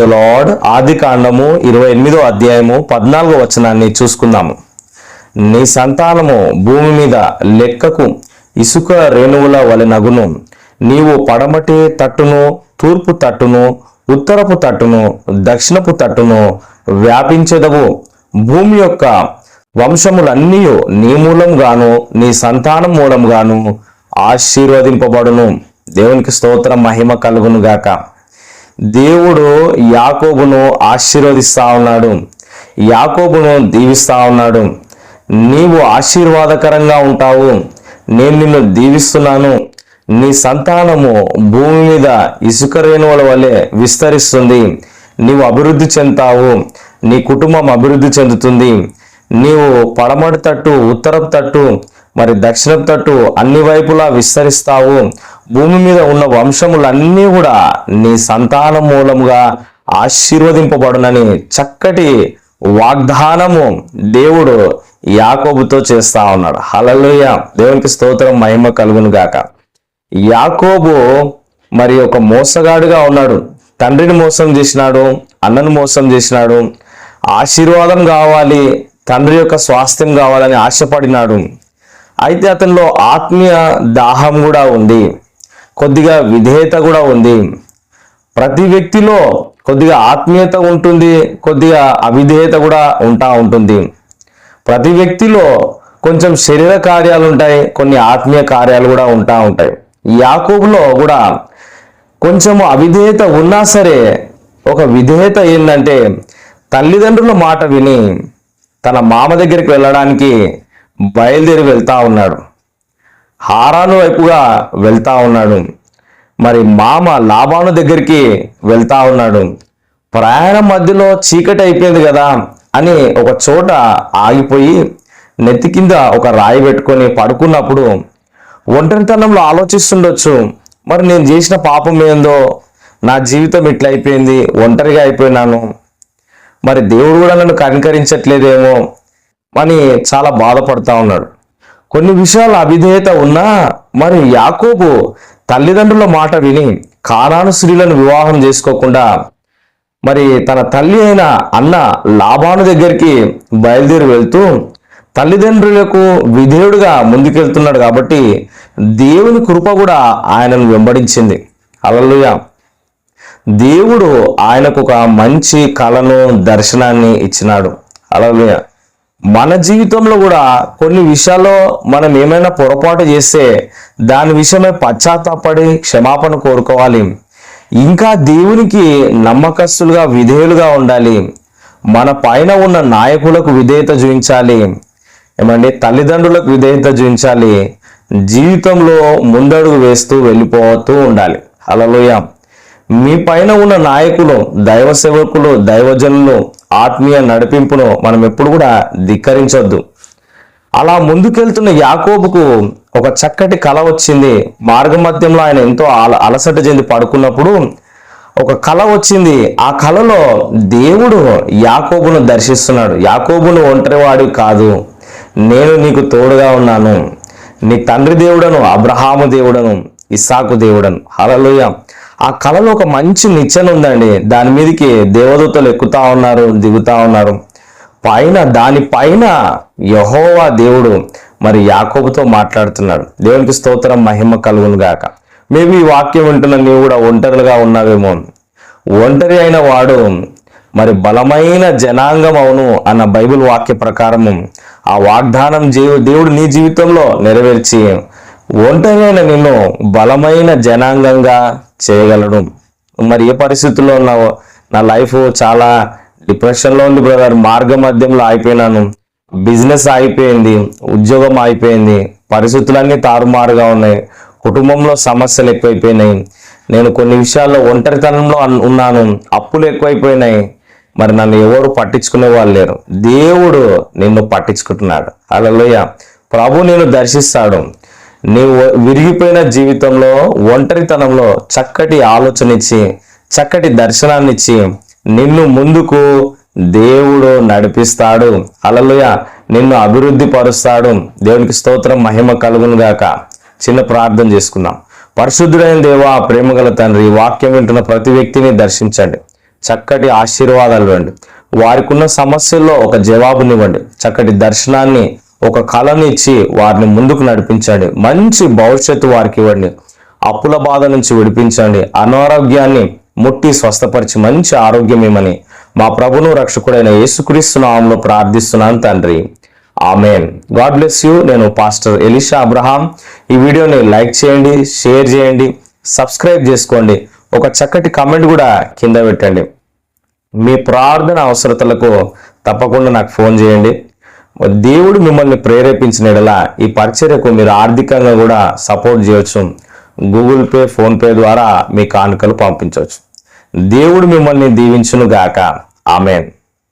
Lord ఆది కాండము ఇరవై ఎనిమిదో అధ్యాయము పద్నాలుగో వచనాన్ని చూసుకుందాము. నీ సంతానము భూమి మీద లెక్కకు ఇసుక రేణువుల వలె నగును. నీవు పడమటి తట్టును తూర్పు తట్టును ఉత్తరపు తట్టును దక్షిణపు తట్టును వ్యాపించెదవు. భూమి యొక్క వంశములన్నీ నీ మూలంగాను నీ సంతానం మూలంగాను ఆశీర్వదింపబడును. దేవునికి స్తోత్రం మహిమ కలుగును గాక దేవుడు యాకోబును ఆశీర్వదిస్తా ఉన్నాడు. యాకోబును దీవిస్తా ఉన్నాడు. నీవు ఆశీర్వాదకరంగా ఉంటావు. నేను నిన్ను దీవిస్తున్నాను. నీ సంతానము భూమి మీద ఇసుక రేణువుల వలె విస్తరిస్తుంది. నీవు అభివృద్ధి చెందుతావు. నీ కుటుంబం అభివృద్ధి చెందుతుంది. నీవు పడమటి తట్టు ఉత్తరం తట్టు మరి దక్షిణం తట్టు అన్ని వైపులా విస్తరిస్తావు. భూమి మీద ఉన్న వంశములన్నీ కూడా నీ సంతానం మూలముగా ఆశీర్వదింపబడునని చక్కటి వాగ్దానము దేవుడు యాకోబుతో చేస్తా ఉన్నాడు. హలలుయ దేవునికి స్తోత్రం మహిమ కలుగును గాక. యాకోబు మరి ఒక మోసగాడుగా ఉన్నాడు. తండ్రిని మోసం చేసినాడు అన్నను మోసం చేసినాడు. ఆశీర్వాదం కావాలి తండ్రి యొక్క స్వాస్థ్యం కావాలని ఆశపడినాడు. అయితే అతనిలో ఆత్మీయ దాహం కూడా ఉంది. కొద్దిగా విధేయత కూడా ఉంది. ప్రతి వ్యక్తిలో కొద్దిగా ఆత్మీయత ఉంటుంది కొద్దిగా అవిధేయత కూడా ఉంటా ఉంటుంది. ప్రతి వ్యక్తిలో కొంచెం శరీర కార్యాలు ఉంటాయి కొన్ని ఆత్మీయ కార్యాలు కూడా ఉంటా ఉంటాయి. యాకోబులో కూడా కొంచెం అవిధేయత ఉన్నా సరే ఒక విధేయత ఏంటంటే తల్లిదండ్రుల మాట విని తన మామ దగ్గరికి వెళ్ళడానికి బయలుదేరి వెళ్తా ఉన్నాడు. హారాను వైపుగా వెళ్తా ఉన్నాడు. మరి మామ లాభాను దగ్గరికి వెళ్తా ఉన్నాడు. ప్రయాణం మధ్యలో చీకటి అయిపోయింది కదా అని ఒక చోట ఆగిపోయి నెత్తి కింద ఒక రాయి పెట్టుకొని పడుకున్నప్పుడు ఒంటరితనంలో ఆలోచిస్తుండొచ్చు మరి నేను చేసిన పాపం ఏందో? నా జీవితం ఇట్లా అయిపోయింది ఒంటరిగా అయిపోయినాను. మరి దేవుడు కూడా నన్ను కనికరించట్లేదేమో? అని చాలా బాధపడతా ఉన్నాడు. కొన్ని విషయాల అవిధేయత ఉన్నా మరి యాకోబు తల్లిదండ్రుల మాట విని కానాను స్త్రీలను వివాహం చేసుకోకుండా మరి తన తల్లి అయిన అన్న లాభాను దగ్గరికి బయలుదేరి వెళ్తూ తల్లిదండ్రులకు విధేయుడిగా ముందుకెళ్తున్నాడు కాబట్టి దేవుని కృప కూడా ఆయనను వెంబడించింది. అలలుయ దేవుడు ఆయనకు ఒక మంచి కళను దర్శనాన్ని ఇచ్చినాడు. అలలుయ మన జీవితంలో కూడా కొన్ని విషయాల్లో మనం ఏమైనా పొరపాటు చేస్తే దాని విషయమై పశ్చాత్తాపడి క్షమాపణ కోరుకోవాలి. ఇంకా దేవునికి నమ్మకస్తులుగా విధేయులుగా ఉండాలి. మన పైన ఉన్న నాయకులకు విధేయత చూపించాలి. ఏమంటే తల్లిదండ్రులకు విధేయత చూపించాలి. జీవితంలో ముందడుగు వేస్తూ వెళ్ళిపోతూ ఉండాలి. అలలోయ మీ పైన ఉన్న నాయకులు దైవ సేవకులు దైవజనులు ఆత్మీయ నడిపింపును మనం ఎప్పుడు కూడా ధిక్కరించొద్దు. అలా ముందుకెళ్తున్న యాకోబుకు ఒక చక్కటి కళ వచ్చింది. మార్గ మధ్యంలో ఆయన ఎంతో అల అలసట చెంది పడుకున్నప్పుడు ఒక కళ వచ్చింది. ఆ కళలో దేవుడు యాకోబును దర్శిస్తున్నాడు. యాకోబును ఒంటరివాడు కాదు. నేను నీకు తోడుగా ఉన్నాను. నీ తండ్రి దేవుడను అబ్రహాము దేవుడను ఇస్సాకు దేవుడను. హలలోయ ఆ కళలో ఒక మంచి నిచ్చెన ఉందండి. దాని మీదకి దేవదూతలు ఎక్కుతా ఉన్నారు దిగుతా ఉన్నారు. పైన దాని పైన యహోవా దేవుడు మరి యాకోబుతో మాట్లాడుతున్నాడు. దేవునికి స్తోత్రం మహిమ కలుగును గాక. మేబీ ఈ వాక్యం వింటున్న నీవు కూడా ఒంటరిగా ఉన్నావేమో. ఒంటరి అయిన వాడు మరి బలమైన జనాంగం అవును అన్న బైబిల్ వాక్య ప్రకారము ఆ వాగ్దానం దేవుడు నీ జీవితంలో నెరవేర్చి ఒంటరి నిన్ను బలమైన జనాంగంగా చేయగలడు మరి ఏ పరిస్థితుల్లో ఉన్నావో? నా లైఫ్ చాలా డిప్రెషన్లో ఉంది బ్రదర్. మార్గ మధ్యంలో అయిపోయినాను బిజినెస్ అయిపోయింది ఉద్యోగం అయిపోయింది పరిస్థితులన్నీ తారుమారుగా ఉన్నాయి. కుటుంబంలో సమస్యలు ఎక్కువైపోయినాయి. నేను కొన్ని విషయాల్లో ఒంటరితనంలో ఉన్నాను. అప్పులు ఎక్కువైపోయినాయి. మరి నన్ను ఎవరు పట్టించుకునే వాళ్ళు లేరు. దేవుడు నిన్ను పట్టించుకుంటున్నాడు. అలలోయ ప్రభు నేను దర్శిస్తాడు. నీవు విరిగిపోయిన జీవితంలో ఒంటరితనంలో చక్కటి ఆలోచన ఇచ్చి చక్కటి దర్శనాన్ని ఇచ్చి నిన్ను ముందుకు దేవుడు నడిపిస్తాడు. అలలుయ నిన్ను అభివృద్ధి పరుస్తాడు. దేవునికి స్తోత్రం మహిమ కలుగును గాక. చిన్న ప్రార్థన చేసుకుందాం. పరిశుద్ధుడైన దేవా ప్రేమగల తండ్రి వాక్యం వింటున్న ప్రతి వ్యక్తిని దర్శించండి. చక్కటి ఆశీర్వాదాలు ఇవ్వండి. వారికి ఉన్న సమస్యల్లో ఒక జవాబునివ్వండి. చక్కటి దర్శనాన్ని ఒక కళని ఇచ్చి వారిని ముందుకు నడిపించండి. మంచి భవిష్యత్తు వారికి ఇవ్వండి. అప్పుల బాధ నుంచి విడిపించండి. అనారోగ్యాన్ని ముట్టి స్వస్థపరిచి మంచి ఆరోగ్యం మా ప్రభును రక్షకుడైన యేసుక్రీస్తు నామంలో ప్రార్థిస్తున్నాను తండ్రి. ఆమెన్. God bless you. నేను పాస్టర్ ఎలిషా అబ్రహాం. ఈ వీడియోని లైక్ చేయండి షేర్ చేయండి సబ్స్క్రైబ్ చేసుకోండి. ఒక చక్కటి కమెంట్ కూడా కింద పెట్టండి. మీ ప్రార్థన అవసరతలకు తప్పకుండా నాకు ఫోన్ చేయండి. దేవుడు మిమ్మల్ని ప్రేరేపించిన ఈ పరిచర్యకు మీరు ఆర్థికంగా కూడా సపోర్ట్ చేయొచ్చు. గూగుల్ పే ఫోన్పే ద్వారా మీ కానుకలు పంపించవచ్చు. దేవుడు మిమ్మల్ని దీవించును గాక ఆమెన్.